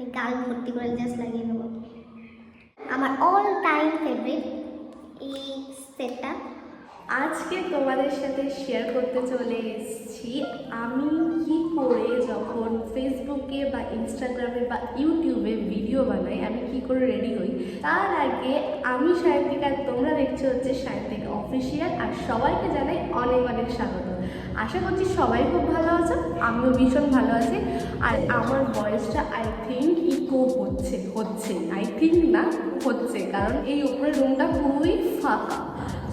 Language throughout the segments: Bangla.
মানে গাল ভর্তি করে জাস্ট লাগিয়ে নেব আমার অল টাইম ফেভারিট এই সেটটা। আজকে তোমাদের সাথে শেয়ার করতে চলে এসেছি। আমি কি করে যখন ফেসবুকে বা ইনস্টাগ্রামে বা ইউটিউবে ভিডিও বানাই, আমি কি করে রেডি হই? তার আগে আমি সাহিত্যিক আর তোমরা দেখছ হচ্ছে সাহিত্যিক অফিসিয়াল আর সবাইকে জানাই অনেক অনেক স্বাগত। আশা করছি সবাই খুব ভালো আছে, আমিও ভীষণ ভালো আছি। আর আমার বয়সটা আই থিঙ্ক ইকো হচ্ছে হচ্ছে আই থিঙ্ক না, হচ্ছে, কারণ এই উপরের রুমটা খুবই ফাঁকা।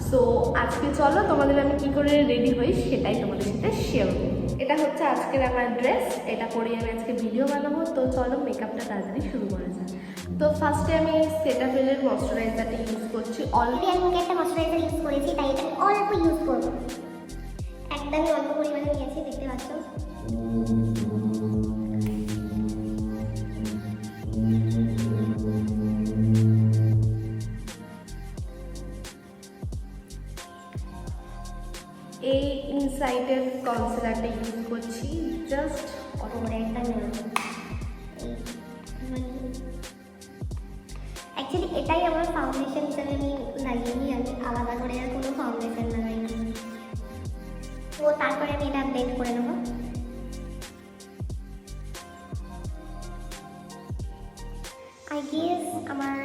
সো আজকে চলো তোমাদের আমি কি করে রেডি হই সেটাই তোমাদের সাথে শেয়ার করব। এটা হচ্ছে আজকের আমার ড্রেস এটা পরে আমি আজকে ভিডিও বানাবো। তো চলো মেকআপটা তাড়াতাড়ি শুরু করা যায় তো ফার্স্টে আমি সেটা সেটাফেলের ময়শ্চারাইজারটা ইউজ করছি অলরেডি আমি একটা ময়শ্চারাইজার ইউজ করেছি, তাই এটা অল্প ইউজ করব। একদমই অল্প পরিমাণে নিয়েছি দেখতে পাচ্ছ? এই ইনসাইডের কনসিলারটা ইউজ করছি জাস্ট ওপরে একটা নেব। অ্যাকচুয়ালি এটাই আমার ফাউন্ডেশন হিসেবে আমি লাগিয়ে নিই আমি আলাদা করে আর কোনো ফাউন্ডেশন লাগাই না। তো তারপরে আমি এটা ব্লেন্ড করে নেব আই গেস আমার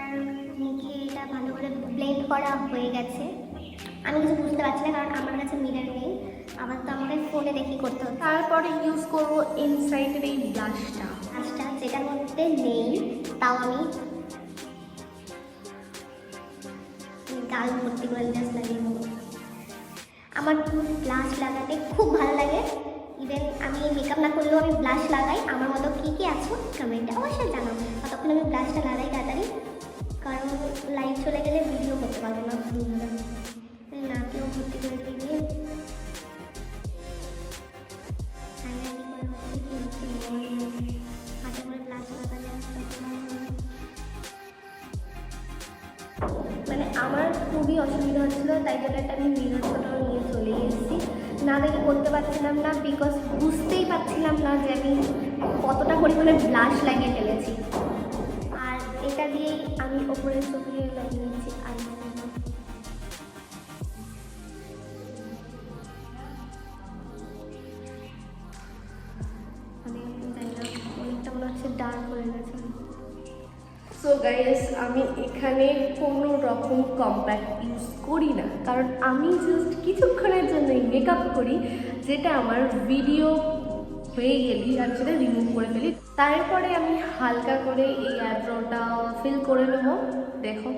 মুখে এটা ভালো করে ব্লেন্ড করা হয়ে গেছে। আমি কিছু বুঝতে পারছি না কারণ আমার কাছে মিরার নেই। আবার তো আমাকে ফোনে দেখি করতে হবে তারপরে ইউজ করব ইনসাইডের এই ব্লাশটা কাজটা যেটার মধ্যে নেই তাও আমি গাল ভর্তি করে জাস্ট লাগিয়ে নেব আমার ব্লাশ লাগাতে খুব ভালো লাগে। ইভেন আমি মেকআপ না করলেও আমি ব্লাশ লাগাই। আমার মতো কী কী আছো কমেন্টে অবশ্যই জানাও। ততক্ষণ আমি ব্লাশটা লাগাই তাড়াতাড়ি? কারণ লাইভ চলে গেলে ভিডিও করতে পারব না। না, কেউ ভর্তি করে দিয়ে হাইলাইটিং করে খুবই অসুবিধা হচ্ছিল, তাই জন্য একটা আমি মিরর ছোটো নিয়ে চলে এসেছি। না দেখে করতে পারছিলাম না বিকজ বুঝতেই পারছিলাম না যে আমি কতটা পরিমাণে ব্লাশ লাগিয়ে ফেলেছি। আর এটা দিয়েই আমি ওপরে চোখে লাগিয়েছি নিয়েছি সো গাইস আমি এখানে কোনো রকম কম্প্যাক্ট ইউজ করি না। কারণ আমি জাস্ট কিছুক্ষণের জন্যই মেকআপ করি, যেটা আমার ভিডিও হয়ে গেলি আর সেটা রিমুভ করে ফেলি। তারপরে আমি হালকা করে এই অ্যাব্রোটা ফিল করে নেব। দেখো।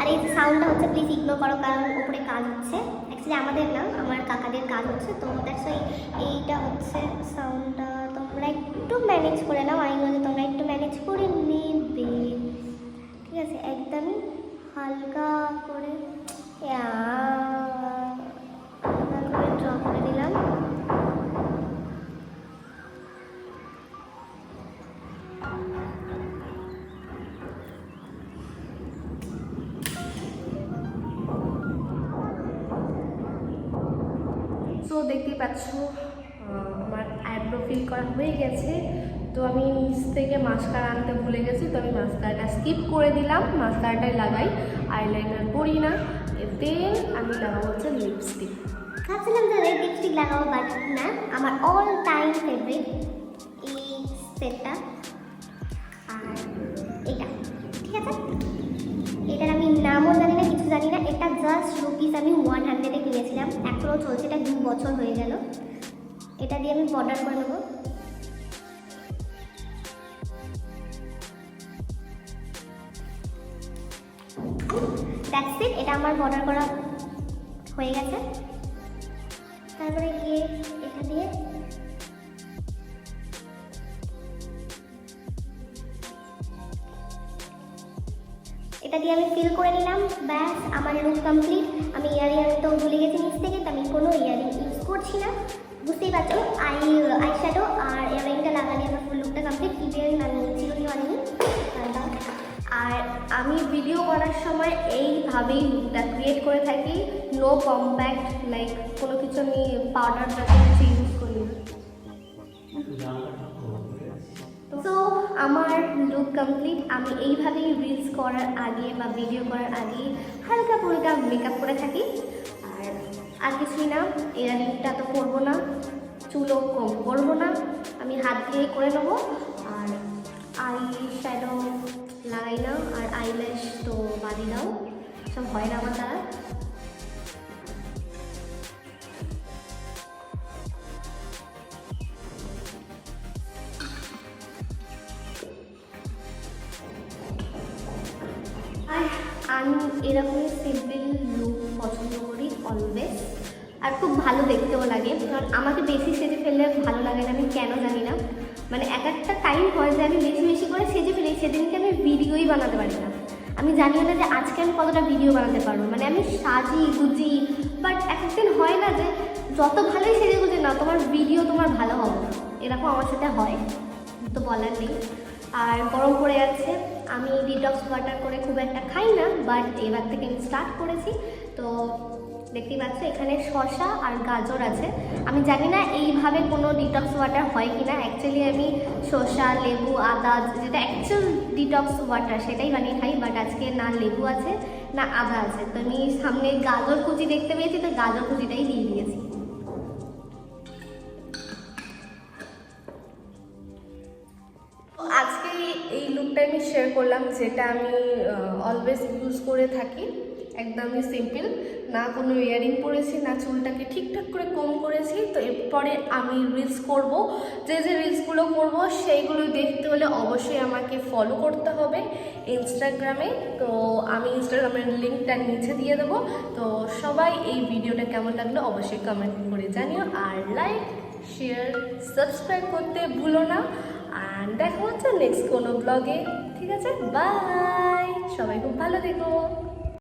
আর এই সাউন্ডটা হচ্ছে প্লিজ ইগনোর করো, কারণ উপরে কাজ হচ্ছে। অ্যাকচুয়ালি আমাদের না, আমার কাকাদের কাজ হচ্ছে, তো দ্যাটস এইটা হচ্ছে সাউন্ডটা তোমরা একটু ম্যানেজ করে নাও, আমি বলি তোমরা একটু ম্যানেজ করে নেবে। ঠিক আছে, একদমই হালকা করে করে দিলাম সো দেখতেই পাচ্ছ ফিল করা হয়ে গেছে। তো আমি নিচ থেকে মাস্কারা আনতে ভুলে গেছি, তো আমি মাস্কারাটা স্কিপ করে দিলাম। মাস্কারাটাই লাগাই আইলাইনার করি না। দেন আমি লাগাবো হচ্ছে লিপস্টিক ভাবছিলাম যে রেড লিপস্টিক লাগাবো বাট না, আমার অল টাইম ফেভারিট এই সেটটা আর এটা, ঠিক আছে? এটার আমি নামও জানি না, কিছু জানি না। এটা জাস্ট রুপিস আমি ওয়ান হান্ড্রেডে কিনেছিলাম। এখনও চলছে, এটা দু বছর হয়ে গেল। এটা দিয়ে আমি বর্ডার করে নেব। দ্যাটস এটা আমার বর্ডার করা হয়ে গেছে। তারপরে গিয়ে এটা দিয়ে এটা দিয়ে আমি ফিল করে নিলাম, ব্যাস, আমার লুক কমপ্লিট আমি ইয়ারিং বুঝতেই পারছ আই আই শ্যাডো আর ইয়ারিংটা লাগালে আমার ফুল লুকটা কমপ্লিট কি ইয়ারিং আমি চিরুনি আনিনি আর আমি ভিডিও করার সময় এইভাবেই লুকটা ক্রিয়েট করে থাকি। নো কম্প্যাক্ট লাইক কোনো কিছু আমি পাউডার জাতীয় কিছু ইউজ করি না। সো আমার লুক কমপ্লিট আমি এইভাবেই রিলস করার আগে বা ভিডিও করার আগে হালকা ফুলকা মেকআপ করে থাকি। আর কিছুই না ইয়ারিংটা তো করব না, চুলও কম করব না, আমি হাত দিয়ে করে নেব, আর আই শ্যাডো লাগাই না, আর আইল্যাশ তো বাদি দাও, সব হয় না আমার দ্বারা। আমি এরকমই সিম্পল পছন্দ করি অলওয়েজ আর খুব ভালো দেখতেও লাগে। কারণ আমাকে বেশি সেজে ফেললে ভালো লাগে না, আমি কেন জানি না। মানে এক একটা টাইম হয় যে আমি বেশি বেশি করে সেজে ফেলি, সেদিনকে আমি ভিডিওই বানাতে পারি না। আমি জানিও না যে আজকে আমি কতটা ভিডিও বানাতে পারব। মানে আমি সাজি, গুজি বাট এক একদিন হয় না যে যত ভালোই সেজে গুজে না তোমার ভিডিও তোমার ভালো হবে না। এরকম আমার সাথে হয়। তো বলার নেই। আর গরম পড়ে যাচ্ছে। আমি ডিটক্স ওয়াটার করে খুব একটা খাই না বাট এবার থেকে আমি স্টার্ট করেছি। তো দেখতেই পাচ্ছ, এখানে শসা আর গাজর আছে। আমি জানি না এইভাবে কোনো ডিটক্স ওয়াটার হয় কি না অ্যাকচুয়ালি আমি শসা, লেবু, আদা, যেটা অ্যাকচুয়াল ডিটক্স ওয়াটার সেটাই বানিয়ে খাই বাট আজকে না লেবু আছে, না আদা আছে। তো আমি সামনে গাজর কুচি দেখতে পেয়েছি, তো গাজর কুচিটাই দিয়ে দিয়েছি। আমি শেয়ার করলাম যেটা আমি অলওয়েজ ইউজ করে থাকি, একদমই সিম্পল না কোনো ইয়ারিং পরেছি, না চুলটাকে ঠিকঠাক করে কম করেছি। তো এরপরে আমি রিলস করব। যে যে রিলসগুলো করব, সেইগুলো দেখতে হলে অবশ্যই আমাকে ফলো করতে হবে ইনস্টাগ্রামে তো আমি ইনস্টাগ্রামের লিঙ্কটা নিচে দিয়ে দেবো। তো সবাই এই ভিডিওটা কেমন লাগল অবশ্যই কমেন্ট করে জানিও। আর লাইক শেয়ার সাবস্ক্রাইব করতে ভুলো না। আর দেখা হচ্ছে নেক্সট কোনো ব্লগে ঠিক আছে? বাই সবাই খুব ভালো থেকো।